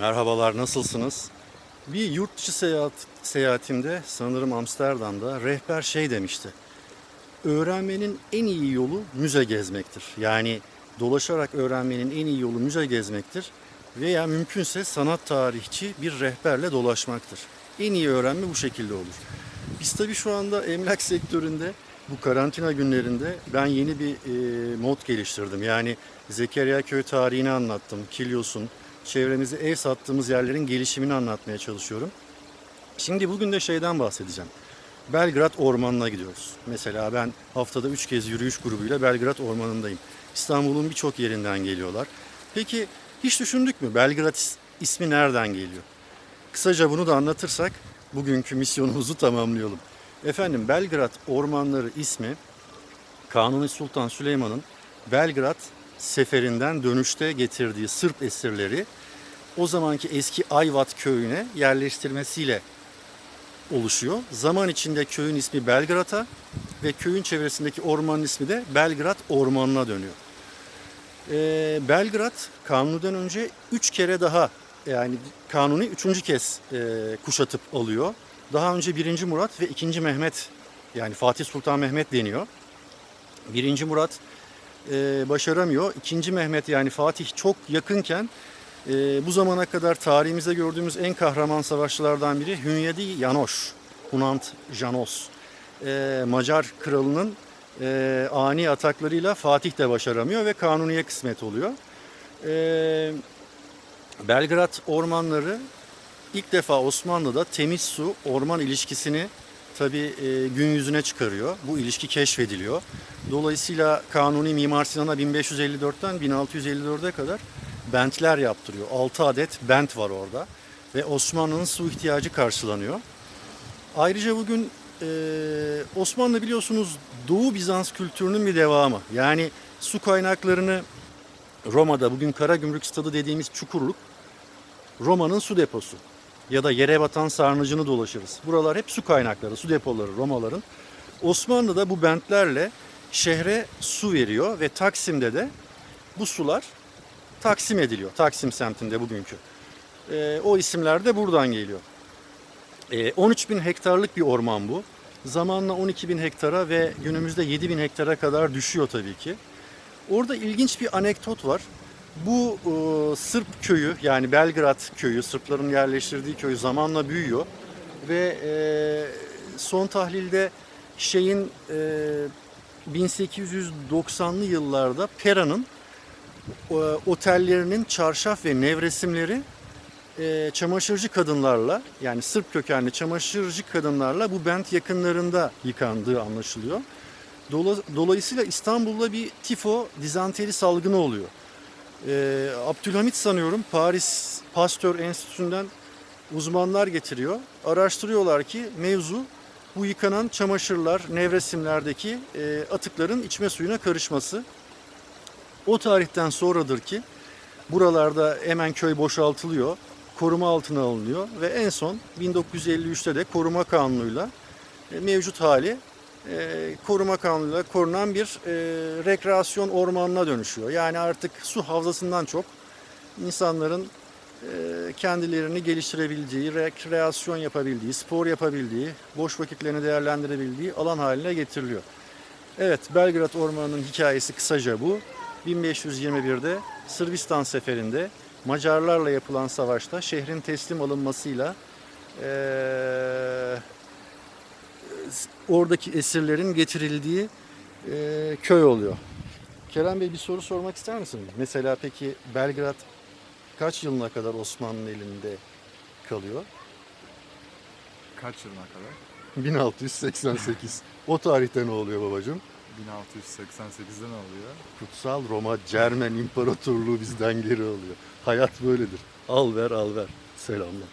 Merhabalar, nasılsınız? Bir yurt dışı seyahat, seyahatimde sanırım Amsterdam'da rehber şey demişti. Öğrenmenin en iyi yolu müze gezmektir. Yani dolaşarak öğrenmenin en iyi yolu müze gezmektir. Veya mümkünse sanat tarihçi bir rehberle dolaşmaktır. En iyi öğrenme bu şekilde olur. Biz tabii şu anda emlak sektöründe bu karantina günlerinde ben yeni bir e, mod geliştirdim. Yani Zekeriya Köy tarihini anlattım. Kilyos'un, çevremizde ev sattığımız yerlerin gelişimini anlatmaya çalışıyorum. Şimdi bugün de şeyden bahsedeceğim. Belgrad Ormanı'na gidiyoruz. Mesela ben haftada 3 kez yürüyüş grubuyla Belgrad Ormanı'ndayım. İstanbul'un birçok yerinden geliyorlar. Peki hiç düşündük mü Belgrad is- ismi nereden geliyor? Kısaca bunu da anlatırsak bugünkü misyonumuzu tamamlayalım. Efendim Belgrad Ormanları ismi Kanuni Sultan Süleyman'ın Belgrad seferinden dönüşte getirdiği Sırp esirleri o zamanki eski Ayvat köyüne yerleştirmesiyle oluşuyor. Zaman içinde köyün ismi Belgrad'a ve köyün çevresindeki ormanın ismi de Belgrad Ormanı'na dönüyor. Ee, Belgrad Kanuni'den önce üç kere daha yani Kanuni üçüncü kez e, kuşatıp alıyor. Daha önce 1. Murat ve 2. Mehmet yani Fatih Sultan Mehmet deniyor. 1. Murat e, başaramıyor. 2. Mehmet yani Fatih çok yakınken e, bu zamana kadar tarihimizde gördüğümüz en kahraman savaşçılardan biri Hünyadi Janosch, Hunant Janos. E, Macar kralının e, ani ataklarıyla Fatih de başaramıyor ve Kanuni'ye kısmet oluyor. E, Belgrad ormanları ilk defa Osmanlı'da temiz su orman ilişkisini tabi gün yüzüne çıkarıyor. Bu ilişki keşfediliyor. Dolayısıyla Kanuni Mimar Sinan'a 1554'ten 1654'e kadar bentler yaptırıyor. 6 adet bent var orada ve Osmanlı'nın su ihtiyacı karşılanıyor. Ayrıca bugün e, Osmanlı biliyorsunuz Doğu Bizans kültürünün bir devamı. Yani su kaynaklarını Roma'da bugün Karagümrük Stadı dediğimiz Çukurluk Roma'nın su deposu ya da yere batan sarnıcını dolaşırız. Buralar hep su kaynakları, su depoları Romaların. Osmanlı da bu bentlerle şehre su veriyor ve Taksim'de de bu sular taksim ediliyor. Taksim semtinde bugünkü. Ee, o isimler de buradan geliyor. Ee, 13 bin hektarlık bir orman bu. Zamanla 12 bin hektara ve günümüzde 7 bin hektara kadar düşüyor tabii ki. Orada ilginç bir anekdot var. Bu e, Sırp köyü yani Belgrad köyü, Sırpların yerleştirdiği köy zamanla büyüyor. Ve e, son tahlilde şeyin e, 1890'lı yıllarda Pera'nın e, otellerinin çarşaf ve nevresimleri e, çamaşırcı kadınlarla yani Sırp kökenli çamaşırcı kadınlarla bu bent yakınlarında yıkandığı anlaşılıyor. Dola- Dolayısıyla İstanbul'da bir tifo dizanteri salgını oluyor. E, Abdülhamit sanıyorum Paris Pasteur Enstitüsü'nden uzmanlar getiriyor. Araştırıyorlar ki mevzu bu yıkanan çamaşırlar, nevresimlerdeki e, atıkların içme suyuna karışması. O tarihten sonradır ki buralarda hemen köy boşaltılıyor, koruma altına alınıyor ve en son 1953'te de koruma kanunuyla e, mevcut hali e, koruma kanunuyla korunan bir e, rekreasyon ormanına dönüşüyor. Yani artık su havzasından çok insanların e, kendilerini geliştirebildiği, rekreasyon yapabildiği, spor yapabildiği, boş vakitlerini değerlendirebildiği alan haline getiriliyor. Evet, Belgrad Ormanı'nın hikayesi kısaca bu. 1521'de Sırbistan seferinde Macarlarla yapılan savaşta şehrin teslim alınmasıyla eee, oradaki esirlerin getirildiği eee, köy oluyor. Kerem Bey bir soru sormak ister misiniz? Mesela peki Belgrad kaç yılına kadar Osmanlı'nın elinde kalıyor? Kaç yılına kadar? 1688. O tarihte ne oluyor babacığım? 1688'de ne oluyor? Kutsal Roma Cermen İmparatorluğu bizden geri alıyor. Hayat böyledir. Al ver al ver. Selamlar.